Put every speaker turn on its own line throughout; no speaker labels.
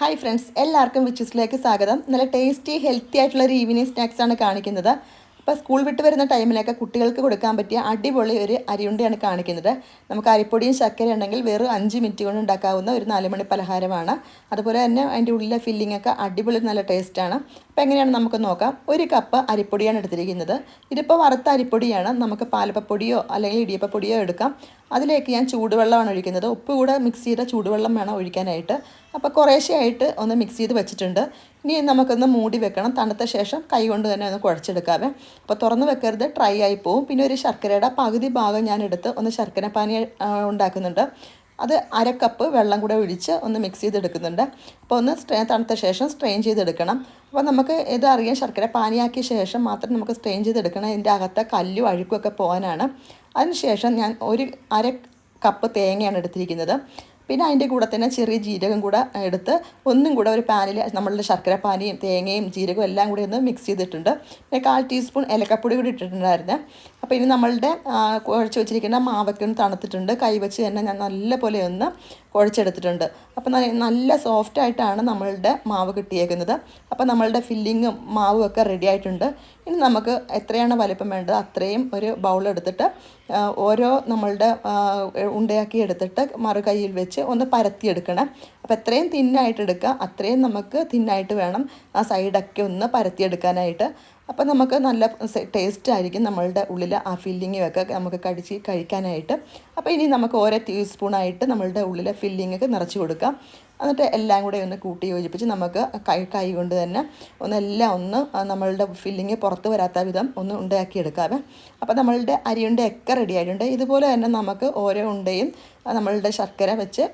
Hi friends എല്ലാവർക്കും വിച്ചസിലേക്ക് സ്വാഗതം. നല്ല ടേസ്റ്റി ഹെൽത്തി ആയിട്ടുള്ള ഒരു ഈവനിങ് സ്നാക്സ് ആണ് കാണിക്കുന്നത്. അപ്പോൾ സ്കൂൾ വിട്ട് വരുന്ന ടൈമിലൊക്കെ കുട്ടികൾക്ക് കൊടുക്കാൻ പറ്റിയ അടിപൊളി ഒരു അരിയുണ്ടയാണ് കാണിക്കുന്നത്. നമുക്ക് അരിപ്പൊടിയും ശർക്കര ഉണ്ടെങ്കിൽ വെറും അഞ്ച് മിനിറ്റ് കൊണ്ട് ഉണ്ടാക്കാവുന്ന ഒരു നാലുമണി പലഹാരമാണ്. അതുപോലെ തന്നെ അതിന്റെ ഉള്ളിലെ ഫില്ലിംഗ് ഒക്കെ അടിപൊളി നല്ല ടേസ്റ്റാണ് അപ്പോൾ എങ്ങനെയാണ് നമുക്ക് നോക്കാം. ഒരു കപ്പ് അരിപ്പൊടിയാണ് എടുത്തിരിക്കുന്നത്. ഇതിപ്പോൾ വറുത്ത അരിപ്പൊടിയാണ്. നമുക്ക് പാലപ്പപ്പൊടിയോ അല്ലെങ്കിൽ ഇടിയപ്പപ്പൊടിയോ എടുക്കാം. അതിലേക്ക് ഞാൻ ചൂടുവെള്ളമാണ് ഒഴിക്കുന്നത്. ഉപ്പ് കൂടെ മിക്സ് ചെയ്ത ചൂടുവെള്ളം വേണം ഒഴിക്കാനായിട്ട്. അപ്പോൾ കുറേശ്ശെയായിട്ട് ഒന്ന് മിക്സ് ചെയ്ത് വെച്ചിട്ടുണ്ട്. ഇനി നമുക്കൊന്ന് മൂടി വെക്കണം. തണുത്ത ശേഷം കൈ കൊണ്ട് തന്നെ ഒന്ന് കുഴച്ചെടുക്കാവേ. അപ്പോൾ തുറന്ന് വെക്കരുത്. ഡ്രൈ ആയി പോവും. പിന്നെ ഒരു ശർക്കരയുടെ പകുതി ഭാഗം ഞാൻ എടുത്ത് ഒന്ന് ശർക്കര പാനി ഉണ്ടാക്കുന്നുണ്ട്. അത് അര കപ്പ് വെള്ളം കൂടെ ഒഴിച്ച് ഒന്ന് മിക്സ് ചെയ്തെടുക്കുന്നുണ്ട്. അപ്പോൾ ഒന്ന് സ്ട്രെയിൻ തണുത്ത ശേഷം സ്ട്രെയിൻ ചെയ്തെടുക്കണം. അപ്പോൾ നമുക്ക് ഇത് അറിയാം. ശർക്കര പാനിയാക്കിയ ശേഷം മാത്രം നമുക്ക് സ്ട്രെയിൻ ചെയ്തെടുക്കണം. ഇതിന്റെ അകത്തെ കല്ലും അഴുക്കുമൊക്കെ പോകാനാണ്. അതിനുശേഷം ഞാൻ ഒരു അര കപ്പ് തേങ്ങയാണ് എടുത്തിരിക്കുന്നത്. പിന്നെ അതിന്റെ കൂടെ തന്നെ ചെറിയ ജീരകം കൂടെ എടുത്ത് ഒന്നും കൂടെ ഒരു പാനിൽ നമ്മളുടെ ശർക്കര പാനിയും തേങ്ങയും ജീരകവും എല്ലാം കൂടി ഒന്ന് മിക്സ് ചെയ്തിട്ടുണ്ട്. പിന്നെ കാൽ ടീസ്പൂൺ ഏലക്കപ്പൊടി കൂടി ഇട്ടിട്ടുണ്ടായിരുന്നു. അപ്പോൾ ഇനി നമ്മളുടെ കുഴച്ച് വെച്ചിരിക്കുന്ന മാവൊക്കെ ഒന്ന് തണുത്തിട്ടുണ്ട്. കൈ വെച്ച് തന്നെ ഞാൻ നല്ല പോലെ ഒന്ന് കുഴച്ചെടുത്തിട്ടുണ്ട്. അപ്പോൾ നല്ല സോഫ്റ്റ് ആയിട്ടാണ് നമ്മളുടെ മാവ് കിട്ടിയേക്കുന്നത്. അപ്പോൾ നമ്മളുടെ ഫില്ലിങ്ങും മാവും ഒക്കെ റെഡി ആയിട്ടുണ്ട്. ഇനി നമുക്ക് എത്രയാണ് വലിപ്പം വേണ്ടത് അത്രയും ഒരു ബൗൾ എടുത്തിട്ട് ഓരോ നമ്മളുടെ ഉണ്ടയാക്കി എടുത്തിട്ട് മറു കയ്യിൽ വെച്ച് ഒന്ന് പരത്തിയെടുക്കണം. അപ്പോൾ എത്രയും തിന്നായിട്ട് എടുക്കുക അത്രയും നമുക്ക് തിന്നായിട്ട് വേണം ആ സൈഡൊക്കെ ഒന്ന് പരത്തിയെടുക്കാനായിട്ട്. അപ്പോൾ നമുക്ക് നല്ല ടേസ്റ്റ് ആയിരിക്കും നമ്മളുടെ ഉള്ളിൽ ആ ഫില്ലിങ്ങും ഒക്കെ നമുക്ക് കടിച്ച് കഴിക്കാനായിട്ട്. അപ്പോൾ ഇനി നമുക്ക് ഓരോ ടീസ്പൂണായിട്ട് നമ്മളുടെ ഉള്ളിലെ ഫില്ലിങ്ങൊക്കെ നിറച്ച് കൊടുക്കാം. എന്നിട്ട് എല്ലാം കൂടെ ഒന്ന് കൂട്ടി യോജിപ്പിച്ച് നമുക്ക് കൈ കൈ കൊണ്ട് തന്നെ ഒന്നെല്ലാം ഒന്ന് നമ്മളുടെ ഫില്ലിങ് പുറത്ത് വരാത്ത വിധം ഒന്ന് ഉണ്ടയാക്കി എടുക്കാവേ അപ്പോൾ നമ്മളുടെ അരിയുണ്ടയൊക്കെ റെഡി ആയിട്ടുണ്ട്. ഇതുപോലെ തന്നെ നമുക്ക് ഓരോ ഉണ്ടയും നമ്മളുടെ ശർക്കര വെച്ച്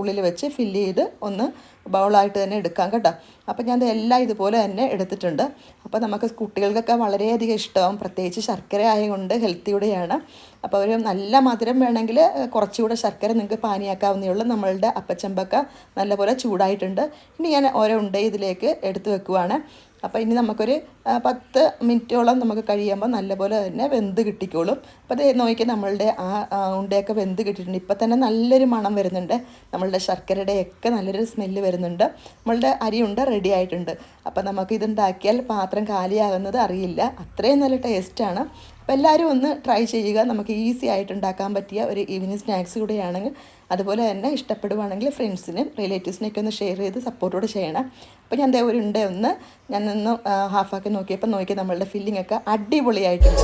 ഉള്ളിൽ വെച്ച് ഫില്ല് ചെയ്ത് ഒന്ന് ബൗളായിട്ട് തന്നെ എടുക്കാം കേട്ടോ. അപ്പോൾ ഞാൻ എല്ലാം ഇതുപോലെ തന്നെ എടുത്തിട്ടുണ്ട്. അപ്പോൾ നമുക്ക് കുട്ടികൾക്കൊക്കെ വളരെയധികം ഇഷ്ടമാവും പ്രത്യേകിച്ച് ശർക്കര ആയതുകൊണ്ട് ഹെൽത്തിയുടെയാണ്. അപ്പോൾ ഒരു നല്ല മധുരം വേണമെങ്കിൽ കുറച്ചുകൂടെ ശർക്കര നിങ്ങൾക്ക് പാനിയാക്കാവുന്നേ ഉള്ളൂ. നമ്മളുടെ അപ്പച്ചമ്പക്ക നല്ലപോലെ ചൂടായിട്ടുണ്ട്. ഇനി ഞാൻ ഓരോ ഉണ്ടേ ഇതിലേക്ക് എടുത്തു വെക്കുവാണ്. അപ്പോൾ ഇനി നമുക്കൊരു പത്ത് മിനിറ്റോളം നമുക്ക് കഴിയുമ്പോൾ നല്ലപോലെ തന്നെ വെന്ത് കിട്ടിക്കോളും. അപ്പോൾ അത് നോക്കി നമ്മളുടെ ആ ഉണ്ടയൊക്കെ വെന്ത് കിട്ടിയിട്ടുണ്ട്. ഇപ്പം തന്നെ നല്ലൊരു മണം വരുന്നുണ്ട്. നമ്മളുടെ ശർക്കരയുടെയൊക്കെ നല്ലൊരു സ്മെല്ല് വരുന്നുണ്ട്. നമ്മളുടെ അരി ഉണ്ട റെഡി ആയിട്ടുണ്ട്. അപ്പോൾ നമുക്ക് ഇതുണ്ടാക്കിയാൽ പാത്രം കാലിയാകുന്നത് അറിയില്ല. അത്രയും നല്ല ടേസ്റ്റാണ് അപ്പോൾ എല്ലാവരും ഒന്ന് ട്രൈ ചെയ്യുക. നമുക്ക് ഈസി ആയിട്ട് ഉണ്ടാക്കാൻ പറ്റിയ ഒരു ഈവനിങ് സ്നാക്സ് കൂടെയാണെങ്കിൽ അതുപോലെ തന്നെ ഇഷ്ടപ്പെടുവാണെങ്കിൽ ഫ്രണ്ട്സിനും റിലേറ്റീവ്സിനൊക്കെ ഒന്ന് ഷെയർ ചെയ്ത് സപ്പോർട്ടോടെ ചെയ്യണം. അപ്പോൾ ഞാൻ ഒരു ഉണ്ട ഒന്ന്. ഞാൻ ഒന്ന് ഹാഫാക്കി നോക്കിയപ്പോൾ നോക്കി നമ്മളുടെ ഫില്ലിംഗ് ഒക്കെ അടിപൊളിയായിട്ടുണ്ട്.